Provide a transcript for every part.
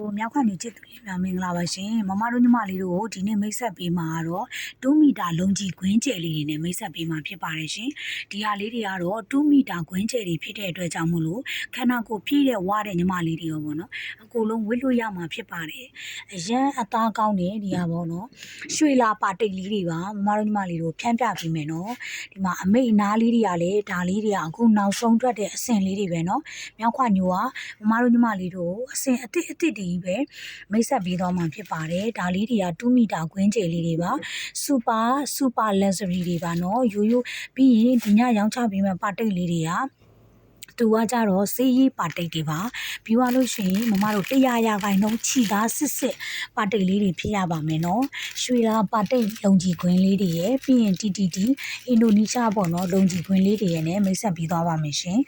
ဟိုမြောက်ခါနေချစ်သူလေးများမင်္ဂလာပါရှင်မမတို့ညီမလေးတို့ကိုဒီနေ့မိတ်ဆက်ပေးမှာကတော့2မီတာလုံးကြီးခွင်းကျယ်လေးတွေနဲ့မိတ်ဆက်ပေးမှာဖြစ်ပါတယ်ရှင်ဒီဟာလေးတွေကတော့2မီတာခွင်းကျယ်တွေဖြစ်တဲ့အတွက်ကြောင့်မို့လို့ခန္ဓာကိုယ်ပြည့်တဲ့ဝါတဲ့ညီမလေးတွေရောပေါ့နော်အကိုလုံးဝစ်လို့ရမှာဖြစ်ပါတယ်အရန်အသားကောင်းတယ်ဒီဟာပေါ့နော်ရွှေလာပါတိတ်လေးတွေပါမမတို့ညီမလေးတို့ဖြန့်ပြပေးမယ်နော်ဒီမှာအမိတ်အနားလေးတွေကလည်းဒါလေးတွေကအခုနောက်ဆုံးထွက်တဲ့အဆင့်လေးတွေပဲနော်မြောက်ခါညိုကမမတို့ညီမလေးတို့အဆင့်အစ်စ်အစ်စ်တွေကြီးပဲမိတ်ဆက်ပေးတော့မှာဖြစ်ပါတယ်ဒါလေးတွေက2မီတာခွင်းကျယ်လေးတွေပါစူပါစူပါ luxury တွေပါနော်ရိုးရိုးပြီးရင်ဒီညရောင်းချပေးမဲ့ပါတိတ်လေးတွေက သူကကြတော့စေးရေးပါတိတ်တွေပါပြီးသွားလို့ရှိရင်မမတို့100ရာခိုင်နှုန်းခြိသားစစ်စစ်ပါတိတ်လေးတွေဖြစ်ရပါမယ်နော်ရွှေလာပါတိတ်လုံကြီးခွင်းလေးတွေရဲ့ပြီးရင် TTT အင်ဒိုနီးရှားပေါ့နော်လုံကြီးခွင်းလေးတွေရဲ့နဲ့မိတ်ဆက်ပြီးသွားပါမယ်ရှင်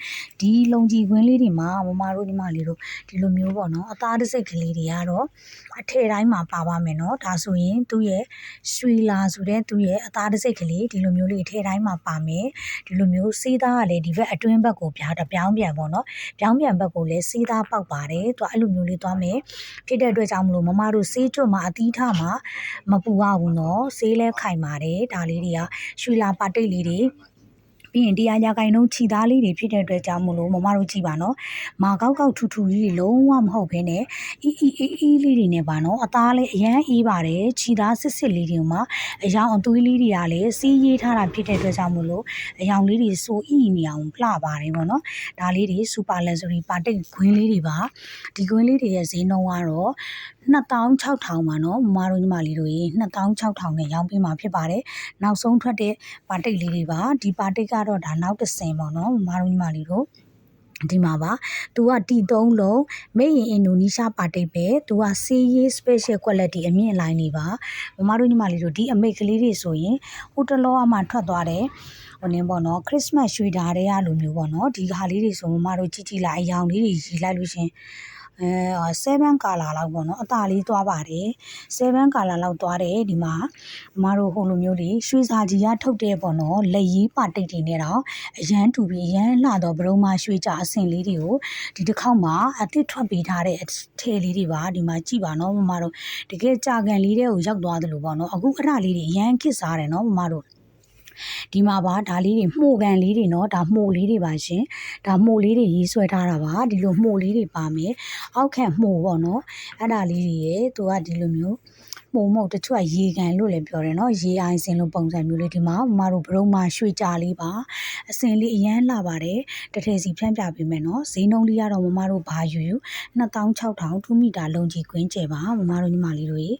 ဒီလုံကြီးခွင်းလေးတွေမှာမမတို့ညီမလေးတို့ဒီလိုမျိုးပေါ့နော်အသားတစ်စိတ်ကလေးတွေကတော့အထည်တိုင်းမှာပါပါမယ်နော်ဒါဆိုရင်သူ့ရဲ့ရွှေလာဆိုတဲ့သူ့ရဲ့အသားတစ်စိတ်ကလေးဒီလိုမျိုးလေးအထည်တိုင်းမှာပါမယ်ဒီလိုမျိုးစေးသားကလည်းဒီဘက်အတွင်းဘက်ကိုပြားတပြောင်းပြန်ပေါ့နော်ပြောင်းပြန်ဘက်ကိုလည်းစေးသားပေါက်ပါတယ်သူအဲ့လိုမျိုးလေးသွားမယ်ဖြစ်တဲ့အတွက်ကြောင့်မလို့မမတို့စေးကျွတ်မှာအသီးထမှာမပူရဘူးနော်စေးလဲခိုင်ပါတယ်ဒါလေးတွေကရွှေလာပါတိတ်လေးတွေ ပြီးရင်တရားရဂိုင်နှုန်းခြိသားလေးတွေဖြစ်တဲ့အတွက်ကြောင့်မလို့မမတို့ကြည့်ပါနော်မာကောက်ကောက်ထူထူကြီးတွေလုံးဝမဟုတ်ဘဲနဲ့အီအီအီအီလေးတွေနဲ့ပါနော်အသားလေးအရန်အေးပါတယ်ခြိသားစစ်စစ်လေးတွေမှာအယောင်အသွေးလေးတွေကလည်းစီးရေးထားတာဖြစ်တဲ့အတွက်ကြောင့်မလို့အယောင်လေးတွေစိုးအီနေအောင်လှပါတယ်ပေါ့နော်ဒါလေးတွေစူပါလန်ဆူရီပါတိတ်ခွင်းလေးတွေပါဒီခွင်းလေးတွေရဲ့ဈေးနှုန်းကတော့2600ပါနော်မမတို့ညီမလေးတို့ရေ2600နဲ့ရောင်းပေးမှာဖြစ်ပါတယ်နောက်ဆုံးထွက်တဲ့ပါတိတ်လေးတွေပါဒီပါတိတ်ကတော့ဒါနောက်တစ်ဆင်ပေါ့နော်မမတို့ညီမလေးတို့ဒီမှာပါ။ तू ကတီ3လုံးမေ့ရင်အင်ဒိုနီးရှားပါတိတ်ပဲ။ तू ကစီးရေး special quality အမြင့်လိုင်းနေပါ။မမတို့ညီမလေးတို့ဒီအမိတ်ကလေးတွေဆိုရင်ဟိုတလောအမှထွက်သွားတယ်။ဟိုနင်းပေါ့နော်ခရစ်စမတ်ရွှေဓာတွေကလိုမျိုးပေါ့နော်ဒီဟာလေးတွေဆိုမမတို့ကြည့်ကြည့်လိုက်အယောင်လေးတွေရီလိုက်လို့ရှင်အဲ 7ကာလာလောက်ပေါ့နော်အตาလေးသွားပါတယ်7ကာလာလောက်သွားတယ်ဒီမှာမမတို့ဟိုလိုမျိုးလေးရွှေစာကြီးကထုတ်တဲ့ပေါ့နော်လက်ရေးပါတိတ်တွေနဲ့တော့အရန်တူပြီးအရန်လှတော့ဘရုံမရွှေကြအဆင်လေးတွေကိုဒီတစ်ခေါက်မှာအသစ်ထွက်ပေးထားတဲ့ထဲလေးတွေပါဒီမှာကြည့်ပါနော်မမတို့တကယ်ကြာကန်လေးတွေကိုရောက်သွားသလိုပေါ့နော်အခုအဲ့ဒါလေးတွေအရန်ခစ်စားတယ်နော်မမတို့ ဒီမှာပါဒါလေးတွေမှုကန်လေးတွေเนาะဒါမှုလေးတွေပါရှင်ဒါမှုလေးတွေရေးဆွဲထားတာပါဒီလိုမှုလေးတွေပါမယ်အောက်ခံမှုပေါ့เนาะအဲ့ဒါလေးတွေရဲ့သူကဒီလိုမျိုး ပုံမဟုတ်တချို့ကရေကန်လို့လည်းပြောတယ်နော်ရေအိုင်စင်လို့ပုံစံမျိုးလေးဒီမှာမမတို့ဘရုံမှာရွှေကြလေးပါအစင်လေးအရန်လာပါတယ်တထည်စီဖြန့်ပြပေးမယ်နော်ဈေးနှုန်းလေးကတော့မမတို့ဘာယူယူ26000 2မီတာလုံးကြီးကွင်းကျယ်ပါမမတို့ညီမလေးတို့ရေ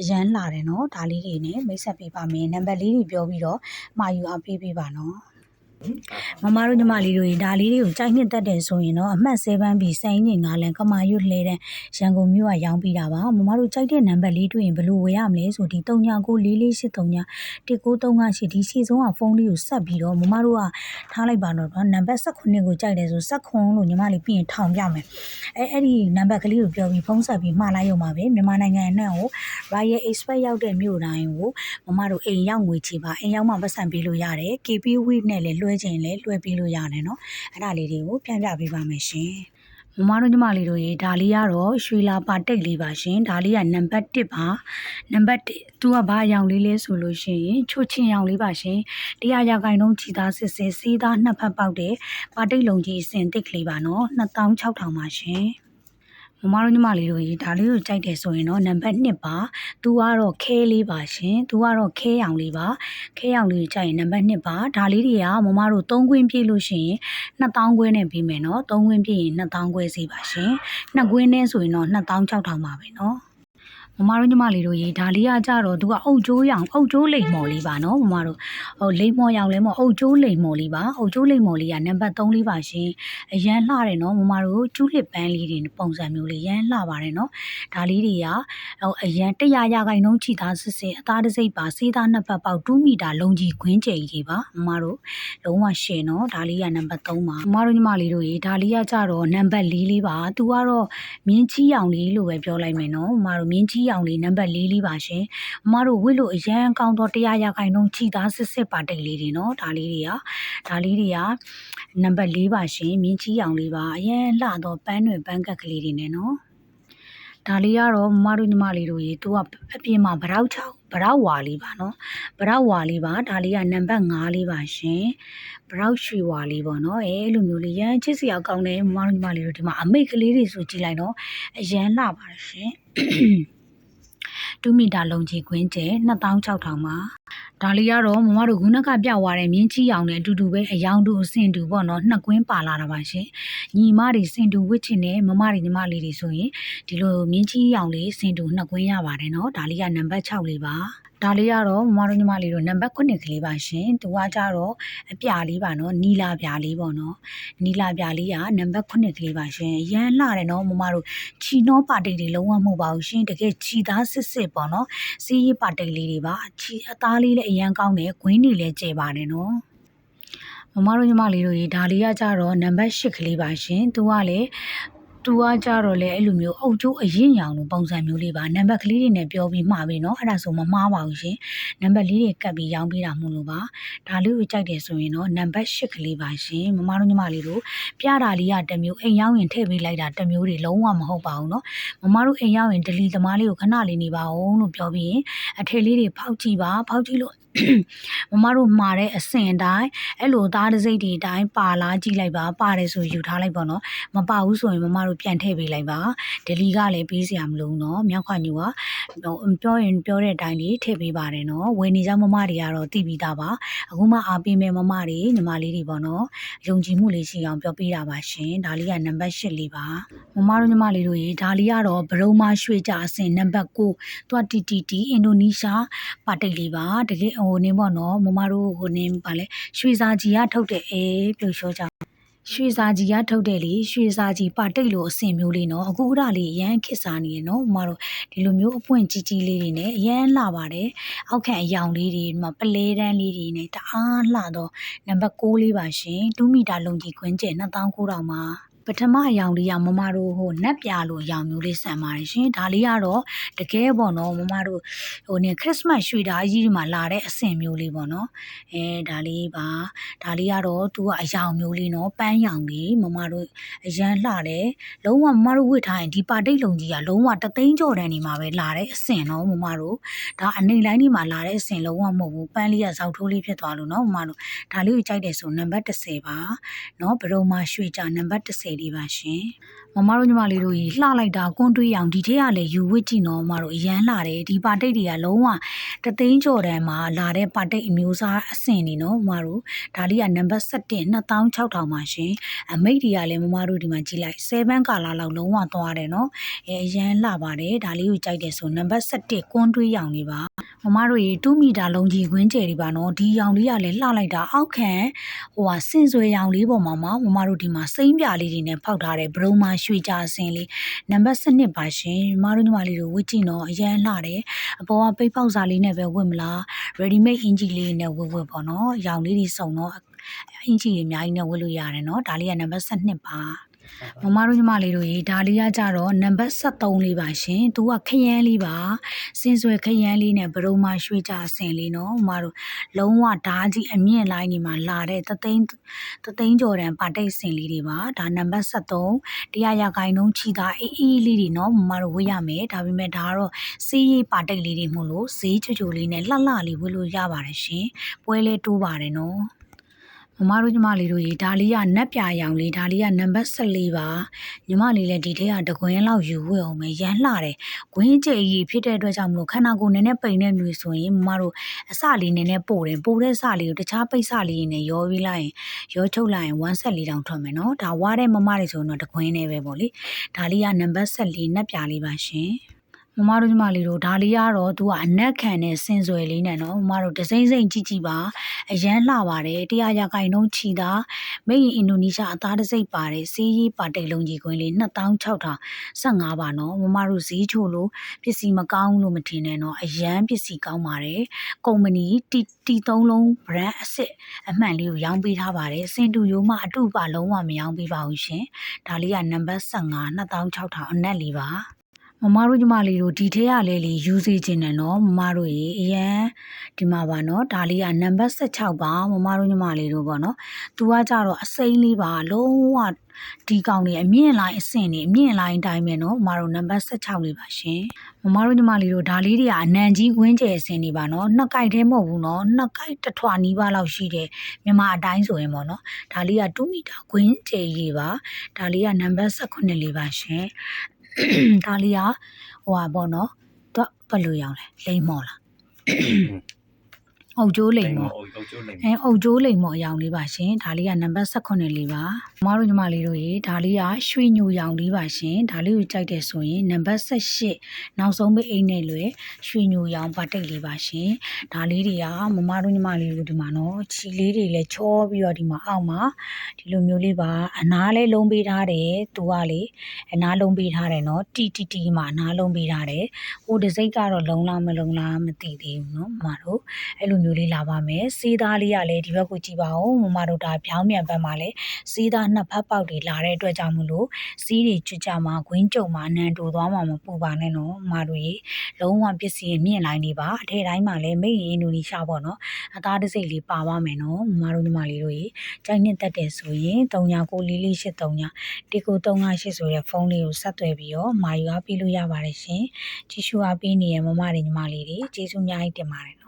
အရန်လာတယ်နော်ဒါလေးတွေနဲ့မိတ်ဆက်ပေးပါမယ်နံပါတ်လေးတွေပြောပြီးတော့မှာယူအောင်ပေးပေးပါနော် မမတို့ညီမလေးတို့ရေဒါလေးတွေကိုကြိုက်နှစ်တက်တယ်ဆိုရင်တော့အမှတ်7ပြီးစိုင်းငင်ငါလန်ကမာရွတ်လှဲတဲ့ရန်ကုန်မြို့ကရောင်းပေးတာပါမမတို့ကြိုက်တဲ့နံပါတ်လေးတွေ့ရင်ဘယ်လိုဝယ်ရမလဲဆိုဒီ39944839 1935ရှိဒီစီဆုံးကဖုန်းလေးကိုဆက်ပြီးတော့မမတို့ကထားလိုက်ပါတော့နံပါတ်18ကိုကြိုက်တယ်ဆို18လို့ညီမလေးပြီးရင်ထောင်ပြမယ်အဲအဲ့ဒီနံပါတ်ကလေးကိုပြောပြီးဖုန်းဆက်ပြီးမှားလိုက်ရုံပါပဲမြန်မာနိုင်ငံနဲ့ကို Royal Express ရောက်တဲ့မြို့တိုင်းကိုမမတို့အိမ်ရောက်ငွေချေပါအိမ်ရောက်မှပတ်စံပေးလို့ရတယ် KP Week နဲ့လည်းလွှဲခြင်းလည်းလွှဲပေးလို့ရတယ်နော်အဲ့ဒါလေးတွေကိုပြန်ပြပေးပါမယ်ရှင်မမတို့ညီမလေးတို့ရေဒါလေးကတော့ရွှေလာပါတိတ်လေးပါရှင်ဒါလေးကနံပါတ်1ပါနံပါတ်1သူကဘာအရောင်လေးလဲဆိုလို့ရှိရင်ချိုချင်းရောင်လေးပါရှင်တရားရခိုင်လုံးခြီသားစစ်စစ်စီးသားနှစ်ဖက်ပေါက်တဲ့ပါတိတ်လုံးကြီးအစင်တစ်ကလေးပါနော်2600ပါရှင် မမတို့ညီမလေးတို့ရေဒါလေးကိုကြိုက်တယ်ဆိုရင်တော့နံပါတ်1ပါသူကတော့ခဲလေးပါရှင်သူကတော့ခဲရောင်လေးပါခဲရောင်လေးကိုကြိုက်ရင်နံပါတ်2ပါဒါလေးတွေကမမတို့3ခွင်းပြည့်လို့ရှိရင်2000ခွဲနဲ့ပြီးမယ်နော်3ခွင်းပြည့်ရင်2000ခွဲစီပါရှင်2ခွင်းနဲ့ဆိုရင်တော့2600ပါပဲနော် မမတို့ညီမလေးတို့ရေဒါလေးကကြတော့သူကအုတ်ကျိုးရောင်အုတ်ကျိုးလိမ်မော်လေးပါနော်မမတို့ဟိုလိမ်မော်ရောင်လဲမော်အုတ်ကျိုးလိမ်မော်လေးပါအုတ်ကျိုးလိမ်မော်လေးကနံပါတ်3လေးပါရှင်အရန်လှတယ်နော်မမတို့ကျူးလစ်ပန်းလေးတွေပုံစံမျိုးလေးရန်လှပါတယ်နော်ဒါလေးတွေကဟိုအရန်100ရာခိုင်နှုန်းချီသားစစ်စစ်အသားတစ်စိတ်ပါစေးသားနှစ်ပတ်ပေါက်2မီတာလုံးကြီးခွင်းကျယ်ကြီးပါမမတို့လုံးဝရှင်နော်ဒါလေးကနံပါတ်3ပါမမတို့ညီမလေးတို့ရေဒါလေးကကြတော့နံပါတ်4လေးပါသူကတော့မြင်းချီရောင်လေးလို့ပဲပြောလိုက်မယ်နော်မမတို့မြင်းချီရောင်လေးနံပါတ်၄လေးပါရှင်။အမတို့ဝစ်လို့အရန်ကောင်းတော့တရားရခိုင်နှုန်းခြိသားစစ်စစ်ပါတိတ်လေးတွေနော်ဒါလေးတွေကဒါလေးတွေကနံပါတ်၄ပါရှင်မြင်းချီအောင်လေးပါအရန်လှတော့ပန်းတွင်ပန်းကက်ကလေးတွေနဲ့နော်ဒါလေးကတော့မမတို့ညီမလေးတို့ရေသူကအပြင်မှာဗရောက်ချောင်းဗရောက်ဝါလေးပါနော်ဗရောက်ဝါလေးပါဒါလေးကနံပါတ်5လေးပါရှင်ဗရောက်ရွှေဝါလေးပေါ့နော်အဲလိုမျိုးလေးရမ်းချစ်စရာကောင်းတယ်မမတို့ညီမလေးတို့ဒီမှာအမိတ်ကလေးတွေဆိုကြည့်လိုက်တော့အရန်လှပါတယ်ရှင် 2မီတာလုံးကြီးခွင်းကျဲ26000ပါဒါလေးကတော့မမတို့ခုနကပြသွားတဲ့မြင်းချီအောင်နဲ့အတူတူပဲအယောင်တူအဆင်တူပေါ့နော်နှစ်ကွင်းပါလာတာပါရှင်ညီမတွေစင်တူဝစ်ချင်တဲ့မမတွေညီမလေးတွေဆိုရင်ဒီလိုမြင်းချီအောင်လေးစင်တူနှစ်ကွင်းရပါတယ်နော်ဒါလေးကနံပါတ်6လေးပါ ဒါလေးကတော့မမတို့ညီမလေးတို့နံပါတ်9ကလေးပါရှင်သူကကြတော့အပြာလေးပါနော်နီလာပြာလေးပေါ့နော်နီလာပြာလေးကနံပါတ်9ကလေးပါရှင်ရမ်းလှတယ်နော်မမတို့ချီနှောပါတိတ်တွေလုံးဝမဟုတ်ပါဘူးရှင်တကယ်ချီသားစစ်စစ်ပေါ့နော်စီးရီးပါတိတ်လေးတွေပါချီအသားလေးလည်းအရန်ကောင်းတယ်ဂွင်းတွေလည်းကျဲပါတယ်နော်မမတို့ညီမလေးတို့ရေဒါလေးကကြတော့နံပါတ်8ကလေးပါရှင်သူကလည်း သူကကြတော့လေအဲ့လိုမျိုးအုတ်ကျိုးအရင်ရောင်လိုပုံစံမျိုးလေးပါနံပါတ်ကလေးတွေနဲ့ပြောပြီးမှားပြီเนาะအဲ့ဒါဆိုမမှားပါဘူးရှင်နံပါတ်လေးတွေကပ်ပြီးရောင်းပေးတာမို့လို့ပါဒါလေးကိုကြိုက်တယ်ဆိုရင်တော့နံပါတ်8ကလေးပါရှင်မမတို့ညီမလေးတို့ပြတာလေးကတစ်မျိုးအိမ်ရောက်ရင်ထည့်ပေးလိုက်တာတစ်မျိုးတွေလုံးဝမဟုတ်ပါဘူးเนาะမမတို့အိမ်ရောက်ရင်ဒလီသမားလေးကိုခဏလေးနေပါဦးလို့ပြောပြီးရင်အထည်လေးတွေဖောက်ကြည့်ပါဖောက်ကြည့်လို့ မမတို့မှာတဲ့အစင်တိုင်းအဲ့လိုသားတစိမ့်တွေတိုင်းပါလားကြည့်လိုက်ပါပါတယ်ဆိုယူထားလိုက်ပါတော့မပါဘူးဆိုရင်မမတို့ပြန်ထည့်ပေးလိုက်ပါဒလီကလည်းပေးစရာမလိုတော့မြောက်ခွညူကပြောရင်ပြောတဲ့အတိုင်းလေးထည့်ပေးပါတယ်နော်ဝယ်နေကြမမတွေကတော့သိပြီးသားပါအခုမှအားပေးမယ်မမတွေညီမလေးတွေပေါ့နော်ယုံကြည်မှုလေးရှိအောင်ပြောပေးတာပါရှင်ဒါလေးကနံပါတ်၈လေးပါမမတို့ညီမလေးတို့ရေဒါလေးကတော့ဘရုံမရွှေကြအစင်နံပါတ်9သူကတီတီတီအင်ဒိုနီးရှားပါတိတ်လေးပါတကယ်ဟိုနင်းပေါ့နော်မမတို့ဟိုနင်းပါလဲရွှေစာကြီးကထုတ်တဲ့အေးပြိုလျှောကြရွှေစာကြီးကထုတ်တယ်လေရွှေစာကြီးပါတိတ်လို့အဆင်မျိုးလေးနော်အခုဥဒလေးအရန်ခစ်စားနေရနော်မမတို့ဒီလိုမျိုးအပွင့်ကြီးကြီးလေးတွေနဲ့အရန်လှပါတယ်အောက်ခံအယောင်လေးတွေဒီမှာပလဲတန်းလေးတွေနဲ့တအားလှတော့နံပါတ်6လေးပါရှင်2မီတာလုံးကြီးခွင်းကျဲ2900မှာ ပထမအယောင်လေးကမမတို့ဟိုနက်ပြလို့အယောင်မျိုးလေးဆန်ပါတယ်ရှင်ဒါလေးကတော့တကယ်ပေါ့နော်မမတို့ဟိုနေခရစ်စမတ်ရွှေဓာကြီးဒီမှာလာတဲ့အဆင်မျိုးလေးပေါ့နော်အဲဒါလေးပါဒါလေးကတော့သူကအယောင်မျိုးလေးနော်ပန်းရောင်လေးမမတို့အရန်လှတယ်လုံးဝမမတို့ဝစ်ထားရင်ဒီပါတိတ်လုံးကြီးကလုံးဝတသိန်းကျော်တန်းနေမှာပဲလာတဲ့အဆင်နော်မမတို့ဒါအနေလိုင်းဒီမှာလာတဲ့အဆင်လုံးဝမဟုတ်ဘူးပန်းလေးကဇောက်ထိုးလေးဖြစ်သွားလို့နော်မမတို့ဒါလေးကိုကြိုက်တယ်ဆိုနံပါတ်30ပါနော်ဘရုံမှာရွှေကြနံပါတ်30လေးပါရှင်မမတို့ညီမလေးတို့ကြီးလှလိုက်တာကွန်းတွေးအောင်ဒီထက်ကလည်းယူဝစ်ကြည့်နော်မမတို့အရန်လှတယ်ဒီပါတိတ်တွေကလုံးဝတသိန်းကျော်တန်းမှာလာတဲ့ပါတိတ်အမျိုးအစားအဆင်နေနော်မမတို့ဒါလေးကနံပါတ်7 2600ပါရှင်အမိတ်တွေကလည်းမမတို့ဒီမှာကြည့်လိုက်7ကာလာလောက်လုံးဝသွားတယ်နော်အဲအရန်လှပါတယ်ဒါလေးကိုကြိုက်တယ်ဆိုနံပါတ်7ကွန်းတွေးအောင်လေးပါမမတို့ရေ2မီတာလုံးကြီးခွင်းကျယ်တွေပါနော်ဒီရောင်လေးကလည်းလှလိုက်တာအောက်ခံဟိုဟာစင်ဆွေရောင်လေးပေါ်မှာမမတို့ဒီမှာစိမ့်ပြလေးတွေနဲ့ဖောက်ထားတဲ့ဘရုံမာရွှေကြအစင်လေးနံပါတ်7ပါရှင်မမတို့ညီမလေးတို့ဝစ်ကြည့်နော်အရန်လှတယ်အပေါ်ကပိတ်ပေါက်စာလေးနဲ့ပဲဝစ်မလား ready made အင်ဂျီလေးနဲ့ဝစ်ဝစ်ပေါ့နော်ရောင်လေးတွေစုံတော့အင်ဂျီတွေအများကြီးနဲ့ဝစ်လို့ရတယ်နော်ဒါလေးကနံပါတ်7ပါ မမတို့ညီမလေးတို့ရေဒါလေးကကြတော့နံပါတ်73လေးပါရှင်သူကခရမ်းလေးပါစင်ဆွဲခရမ်းလေးနဲ့ဘရုံမာရွှေကြအစင်လေးနော်မမတို့လုံးဝဓာကြီးအမြင့်လိုင်းနေမှာလာတဲ့သသိန်းသသိန်းကျော်တန်ပါတိတ်စင်လေးတွေပါဒါနံပါတ်73တရားရဂိုင်းလုံးချီတာအေးအေးလေးတွေနော်မမတို့ဝေးရမယ်ဒါပေမဲ့ဒါကတော့စီးရေးပါတိတ်လေးတွေမို့လို့ဈေးချိုချိုလေးနဲ့လှလှလေးဝေးလို့ရပါတယ်ရှင်ပွဲလေးတိုးပါတယ်နော် မမတို့ညီမလေးတို့ရေဒါလေးကနက်ပြရောင်လေးဒါလေးကနံပါတ်14ပါညီမလေးလည်းဒီထဲကတကွင်းလောက်ယူဝယ်အောင်မယ်ရမ်းလှတယ်ဂွင်းကြိတ်ကြီးဖြစ်တဲ့အတွက်ကြောင့်မလို့ခန္ဓာကိုယ်နည်းနည်းပိန်တဲ့လူဆိုရင်မမတို့အစလေးနည်းနည်းပို့တယ်ပို့တဲ့စလေးကိုတခြားပိတ်စလေးနဲ့ရောပြီးလိုက်ရင်ရောချုပ်လိုက်ရင်ဝမ်းဆက်လေးတောင်ထွက်မယ်နော်ဒါဝါတဲ့မမတွေဆိုရင်တော့တကွင်းနဲ့ပဲပေါ့လေဒါလေးကနံပါတ်14နက်ပြလေးပါရှင် မမတို့ညီမလေးတို့ဒါလေးကတော့သူကအနက်ခံတဲ့စင်စွယ်လေးနဲ့နော်မမတို့ဒစိမ့်စိမ့်ကြည့်ကြည့်ပါအရန်လှပါတယ်တရားရခိုင်နှုန်းချီတာမိတ်ရင်အင်ဒိုနီးရှားအသားတစိမ့်ပါတယ်စီးရီးပါတိတ်လုံးကြီးကွင်းလေး2615ပါနော်မမတို့ဈေးချိုလို့ပစ္စည်းမကောင်းလို့မထင်နဲ့နော်အရန်ပစ္စည်းကောင်းပါတယ်ကုမ္ပဏီတီတီသုံးလုံး brand အစ်စ်အမှန်လေးကိုရောင်းပေးထားပါတယ်စင်တူရိုးမှအတုပါလုံးဝမရောင်းပေးပါဘူးရှင်ဒါလေးကနံပါတ်15 2600အနက်လေးပါ မမတို့ညီမလေးတို့ဒီထဲရလဲလေယူစေခြင်းနဲ့နော်မမတို့ရေအရန်ဒီမှာပါနော်ဒါလေးကနံပါတ်16ပါမမတို့ညီမလေးတို့ပေါ့နော်သူကကြတော့အစိမ့်လေးပါလုံးဝဒီကောင်နေအမြင့်လိုင်းအဆင့်နေအမြင့်လိုင်းအတိုင်းပဲနော်မမတို့နံပါတ်16လေးပါရှင်မမတို့ညီမလေးတို့ဒါလေးတွေကအနံကြီးကွင်းကျယ်အဆင့်နေပါနော်နှစ်ကိုက်တည်းမဟုတ်ဘူးနော်နှစ်ကိုက်တစ်ထွာနီးပါးလောက်ရှိတယ်မြန်မာအတိုင်းဆိုရင်ပေါ့နော်ဒါလေးက2မီတာကွင်းကျယ်ကြီးပါဒါလေးကနံပါတ်18လေးပါရှင် ဒါလေးကဟိုဟာပေါ့နော်သူကဘယ်လိုရောင်းလဲလိမ့်မော်လား အုတ်ကျိုးလိမ့်မော်အုပ်အုပ်ကျိုးလိမ့်အဲအုတ်ကျိုးလိမ့်မော်အရောင်လေးပါရှင်ဒါလေးကနံပါတ်18လေးပါမမတို့ညီမလေးတို့ရေဒါလေးကရွှေညိုရောင်လေးပါရှင်ဒါလေးကိုကြိုက်တယ်ဆိုရင်နံပါတ်18နောက်ဆုံးပိတ်အိတ်နဲ့လွယ်ရွှေညိုရောင်ပါတိတ်လေးပါရှင်ဒါလေးတွေကမမတို့ညီမလေးတို့ဒီမှာနော်ချီလေးတွေလည်းချောပြီးတော့ဒီမှာအောက်မှာဒီလိုမျိုးလေးပါအနားလေးလုံးပေးထားတယ်သူကလေအနားလုံးပေးထားတယ်နော်တီတီတီမှာအနားလုံးပေးထားတယ်ဟိုတစ်စိတ်ကတော့လုံလားမလုံလားမသိသေးဘူးနော်မမတို့အဲ့လိုမျိုးလေးလာပါမယ်စေးသားလေးကလည်းဒီဘက်ကိုကြည့်ပါဦးမမတို့ဒါပြောင်းမြန်ဘက်မှာလည်းစေးသားနှစ်ဖက်ပေါက်တွေလာတဲ့အတွက်ကြောင့်မလို့စီးတွေကျွတ်ကြမှာဂွင်းကြုံမှာနန်တူသွားမှာမပူပါနဲ့နော်မမတို့ရေလုံးဝပစ္စည်းမြင့်လိုက်နေပါအထက်တိုင်းမှာလည်းမိတ်ရင်နူနီရှာပေါ့နော်အသားတစ်စိတ်လေးပါပါမယ်နော်မမတို့ညီမလေးတို့ရေကြိုက်နှစ်တက်တယ်ဆိုရင်399443တီကို358ဆိုတဲ့ဖုန်းလေးကိုဆက်သွယ်ပြီးတော့မာယူအားပေးလို့ရပါတယ်ရှင်ကြည့်ရှုအားပေးနေရမမတွေညီမလေးတွေကျေးဇူးအများကြီးတင်ပါတယ်